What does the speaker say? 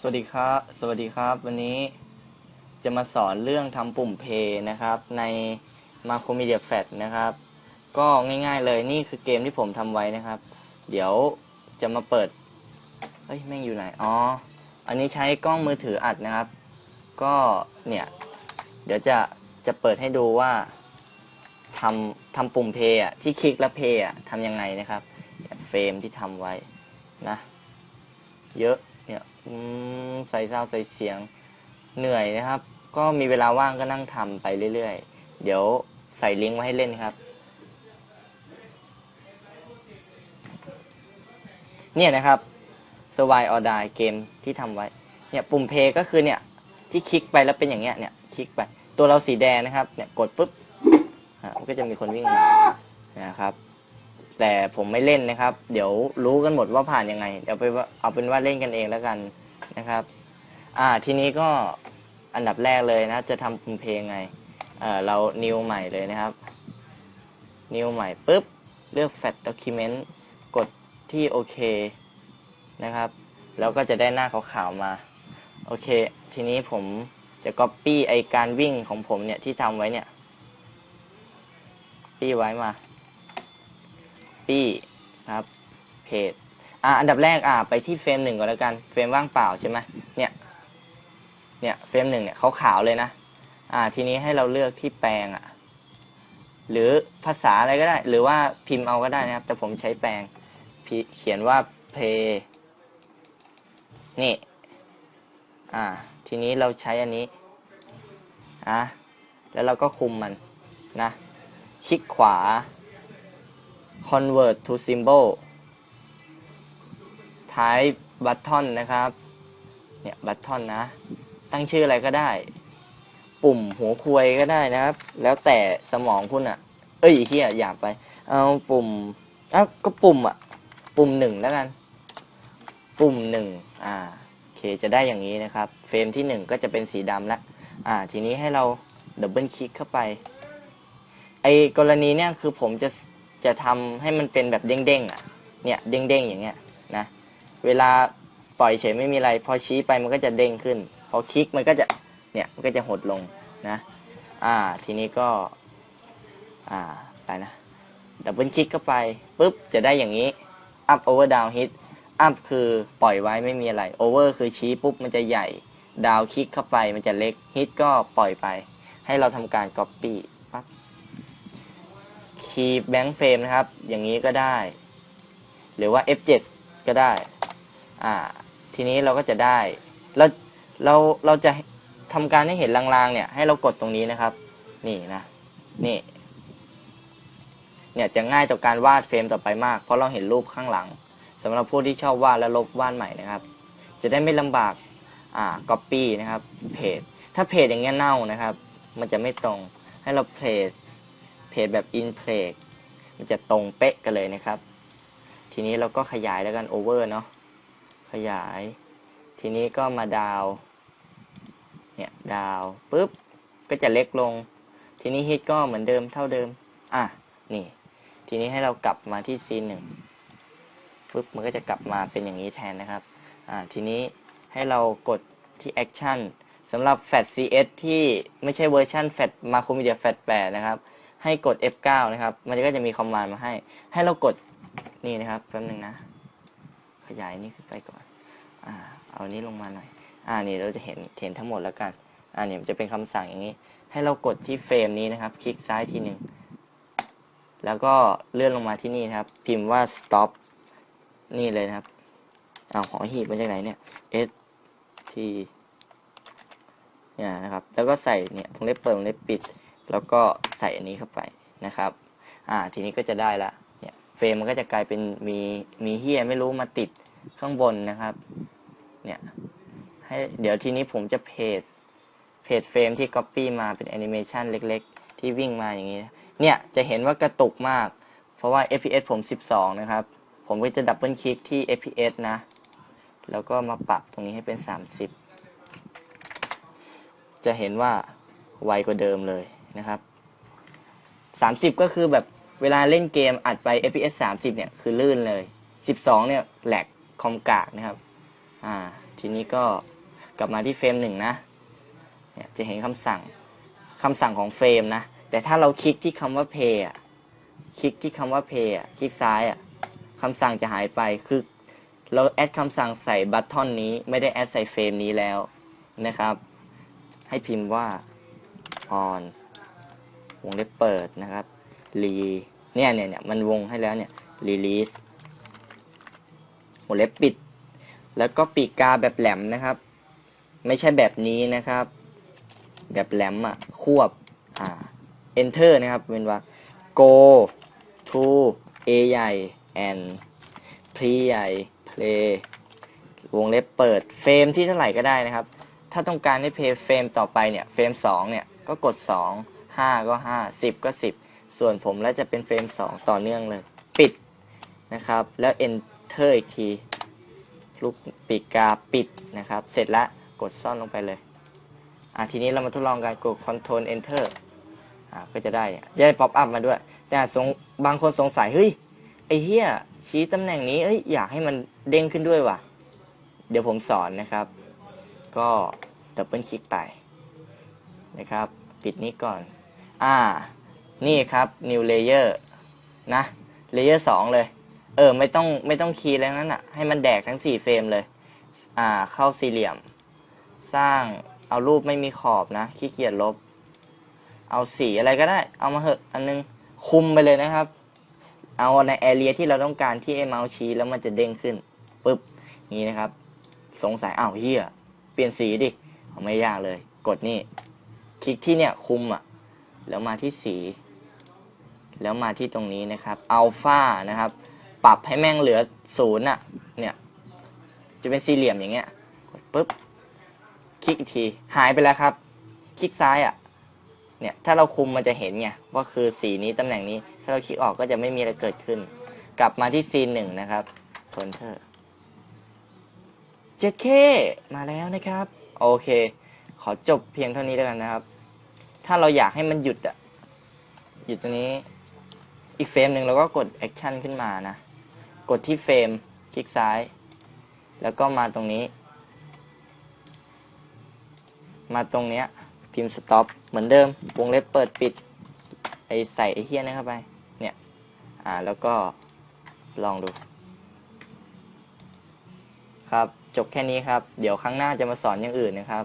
สวัสดีครับ สวัสดีครับ วันนี้จะมาสอนเรื่องทำปุ่มเพย์นะครับ ใน Macro Media Flash นะครับ ก็ง่ายๆเลยนี่คือเกมที่ผมทำไว้นะครับ เดี๋ยวจะมาเปิด เฮ้ย แม่งอยู่ไหน อ๋อ อันนี้ใช้กล้องมือถืออัดนะครับ ก็เนี่ย เดี๋ยวจะจะเปิดให้ดูว่าทำทำปุ่มเพย์อะที่คลิกและเพย์อะทำยังไงนะครับเฟรมที่ทำไว้นะ เยอะ เนี่ยใส่ซาวด์ใส่เสียงเหนื่อยนะครับ ก็มีเวลาว่างก็นั่งทำไปเรื่อยๆ เดี๋ยวใส่ลิงก์ไว้ให้เล่นครับ เนี่ยนะครับ Survive or Die เกมที่ทำไว้ เนี่ยปุ่มเพย์ก็คือเนี่ยที่คลิกไปแล้วเป็นอย่างเงี้ยเนี่ยคลิกไปตัวเราสีแดงนะครับเนี่ยกดปุ๊บมันก็จะมีคนวิ่งมานะครับ แต่ผมไม่เล่นนะครับ เดี๋ยวรู้กันหมดว่าผ่านยังไง เดี๋ยวไปว่าเอาเป็นว่าเล่นกันเองแล้วกันนะครับ อ่าทีนี้ก็อันดับแรกเลยนะ จะทำปุ่มเพลงไงเออเรา new ใหม่เลยนะครับ new ใหม่ปุ๊บ เลือก fat document กดที่โอเคนะครับ แล้วก็จะได้หน้าขาวๆมา โอเค ทีนี้ผมจะ copy ไอการวิ่งของผมเนี่ยที่ทำไว้เนี่ยปี้ไว้มา ปี้ครับเพจอะอันดับแรกอะไปที่เฟรมหนึ่งก่อนแล้วกันเฟรมว่างเปล่าใช่ไหมเนี่ยเนี่ยเฟรมหนึ่งเนี่ยขาขาวเลยนะอ่าทีนี้ให้เราเลือกที่แปลงอะหรือภาษาอะไรก็ได้ หรือว่าพิมพ์เอาก็ได้นะครับ แต่ผมใช้แปลงพิเขียนว่า play นี่อ่าทีนี้เราใช้อันนี้อะแล้วเราก็คุมมันนะคลิกขวา convert to symbol type button นะครับ เนี่ย button นะ ตั้งชื่ออะไรก็ได้ ปุ่มหัวควยก็ได้นะครับ แล้วแต่สมองคุณอะ่ะ เอ้ยเฮียอยากไป เอาปุ่มอ้าก็ปุ่มอะ่ะ ปุ่มหนึ่งแล้วกัน ปุ่มหนึ่งอ่าโอเค จะได้อย่างนี้นะครับ เฟรมที่หนึ่งก็จะเป็นสีดำล้วอ่า ทีนี้ให้เราดับเบิลคลิกเข้าไป ไอ้กรณีเนี่ยคือผมจะ จะทำให้มันเป็นแบบเด้งๆอะ เนี่ยเด้งๆอย่างเงี้ยนะ เวลาปล่อยเฉยไม่มีอะไร พอชี้ไปมันก็จะเด้งขึ้น พอคลิกมันก็จะ เนี่ยมันก็จะหดลงนะ อ่า ทีนี้ก็ อ่า ไปนะ ดับเบิลคลิกเข้าไปปุ๊บจะได้อย่างนี้ up over down hit up คือปล่อยไว้ไม่มีอะไร over คือชี้ปุ๊บมันจะใหญ่ down คลิกเข้าไปมันจะเล็ก hit ก็ปล่อยไป ให้เราทำการ copy คีย์แบงค์เฟรมนะครับ อย่างนี้ก็ได้ หรือว่า F7 ก็ได้ อ่า ทีนี้เราก็จะได้ เรา เรา เราจะทำการให้เห็นลางๆ เนี่ย ให้เรากดตรงนี้นะครับ นี่นะ นี่ เนี่ยจะง่ายต่อการวาดเฟรมต่อไปมาก เพราะเราเห็นรูปข้างหลังสำหรับผู้ที่ชอบวาดและลบวาดใหม่นะครับ จะได้ไม่ลำบาก อ่า copy นะครับ เพจ ถ้าเพจอย่างเงี้ยเน่านะครับ มันจะไม่ตรง ให้เรา place เพ จแบบ in place มันจะตรงเป๊ะกันเลยนะครับ ทีนี้เราก็ขยายแล้วกัน over เนาะขยาย ทีนี้ก็มาดาวเนี่ยดาวปุ๊บก็จะเล็กลง ทีนี้ฮิตก็เหมือนเดิมเท่าเดิม อะ นี่ ทีนี้ให้เรากลับมาที่ C หนึ่งปุ๊บมันก็จะกลับมาเป็นอย่างนี้แทนนะครับ อ่า ทีนี้ให้เรากดที่ action สำหรับ Fat CS ที่ไม่ใช่เวอร์ชัน Fat Macro Media Fat 8นะครับ ให้กด F9 นะครับ มันก็จะมีคอมมานด์มาให้ ให้เรากดนี่นะครับแป๊บนึงนะ ขยายนี่ขึ้นไปก่อนอ่าเอานี้ลงมาหน่อย อ่านี่เราจะเห็นเห็นทั้งหมดแล้วกัน อ่านี่มันจะเป็นคำสั่งอย่างนี้ ให้เรากดที่เฟรมนี้นะครับ คลิกซ้ายทีหนึ่งแล้วก็เลื่อนลงมาที่นี่นะครับ พิมพ์ว่า stop นี่เลยนะครับเอาหอหีบมาจากไหนเนี่ย s t เนี่ยนะครับ แล้วก็ใส่เนี่ยวงเล็บเปิดวงเล็บปิด แล้วก็ใส่อันนี้เข้าไปนะครับ อ่า ทีนี้ก็จะได้ละ เนี่ย เฟรมมันก็จะกลายเป็นมีมีเฮียไม่รู้มาติดข้างบนนะครับ เนี่ย ให้เดี๋ยวทีนี้ผมจะเพจ เพจเฟรมที่ Copy มาเป็นแอนิเมชันเล็ก ๆ ที่วิ่งมาอย่างนี้ เนี่ย จะเห็นว่ากระตุกมาก เพราะว่า FPS ผม 12 นะครับ ผมก็จะดับเบิลคลิกที่ FPS นะ แล้วก็มาปรับตรงนี้ให้เป็น 30 จะเห็นว่าไวกว่าเดิมเลย นะครับ 30 ก็คือแบบเวลาเล่นเกมอัดไป FPS 30 เนี่ยคือลื่นเลย 12 เนี่ยแหลกคอมกากนะครับ อ่า ทีนี้ก็กลับมาที่เฟรมหนึ่งนะ เนี่ยจะเห็นคำสั่งคำสั่งของเฟรมนะ แต่ถ้าเราคลิกที่คำว่า play อะคลิกที่คำว่า play อะคลิกซ้ายอะคำสั่งจะหายไป คือเราแอดคำสั่งใส่บัตทอนนี้ ไม่ได้แอดใส่เฟรมนี้แล้วนะครับ ให้พิมพ์ว่า on วงเล็บเปิดนะครับ re เนี่ยเนี่ยเนี่ยมันวงให้แล้วเนี่ย release วงเล็บปิด แล้วก็ปีกกาแบบแหลมนะครับ ไม่ใช่แบบนี้นะครับ แบบแหลมอะควบอ่า enter นะครับเป็นว่า go to a ใหญ่ and pre ใหญ่ play วงเล็บเปิดเฟรมที่เท่าไหร่ก็ได้นะครับ ถ้าต้องการให้เพย์เฟรมต่อไปเนี่ย เฟรม2เนี่ย ก็กด 2 5 ก็ 5 10 ก็ 10 ส่วนผมแล้วจะเป็นเฟรม 2 ต่อเนื่องเลย ปิดนะครับ แล้ว enter อีกที ลูกปีกกาปิดนะครับ เสร็จแล้วกดซ่อนลงไปเลย อะทีนี้เรามาทดลองการกด Ctrl Enter อะก็จะได้จะได้ป๊อปอัพมาด้วย แต่สงบางคนสงสัย เฮ้ย ไอ้เหี้ยชี้ตำแหน่งนี้เอ้ยอยากให้มันเด้งขึ้นด้วยว่ะ เดี๋ยวผมสอนนะครับ ก็ดับเบิลคลิกไปนะครับ ปิดนี้ก่อน อ่า นี่ครับ new layer นะ layer 2 เลย เออ ไม่ต้องไม่ต้องคีย์แล้วนั้นอะ ให้มันแดกทั้ง 4 เฟรมเลย อ่า เข้าสี่เหลี่ยม สร้างเอารูปไม่มีขอบนะ ขี้เกียจลบ เอาสีอะไรก็ได้ เอามาเหอะอันนึง คุมไปเลยนะครับ เอาในแอเรียที่เราต้องการที่ไอ้เมาส์ชี้แล้วมันจะเด้งขึ้นปึ๊บนี้นะครับ สงสัยอ้าวเฮียเปลี่ยนสีดิไม่ยากเลย กดนี่ คลิกที่เนี่ยคุมอะ แล้วมาที่สี แล้วมาที่ตรงนี้นะครับอัลฟานะครับ ปรับให้แม่งเหลือศูนย์อะ เนี่ย จะเป็นสี่เหลี่ยมอย่างเงี้ยกดปุ๊บ คลิกอีกที หายไปแล้วครับ คลิกซ้ายอะ เนี่ย ถ้าเราคุมมันจะเห็นไง ว่าคือสีนี้ตำแหน่งนี้ ถ้าเราคลิกออกก็จะไม่มีอะไรเกิดขึ้น กลับมาที่ซีนหนึ่งนะครับทนเทอร์ 7K มาแล้วนะครับ โอเค ขอจบเพียงเท่านี้แล้วกันนะครับ ถ้าเราอยากให้มันหยุดอะหยุดตรงนี้ อีกเฟรมหนึ่งเราก็กดแอคชั่นขึ้นมานะ กดที่เฟรมคลิกซ้าย แล้วก็มาตรงนี้ มาตรงเนี้ย พิมพ์ stop เหมือนเดิม วงเล็บเปิดปิด ไอใส่ไอเฮียนเข้าไป เนี่ย อ่า แล้วก็ลองดู ครับ จบแค่นี้ครับ เดี๋ยวครั้งหน้าจะมาสอนอย่างอื่นนะครับ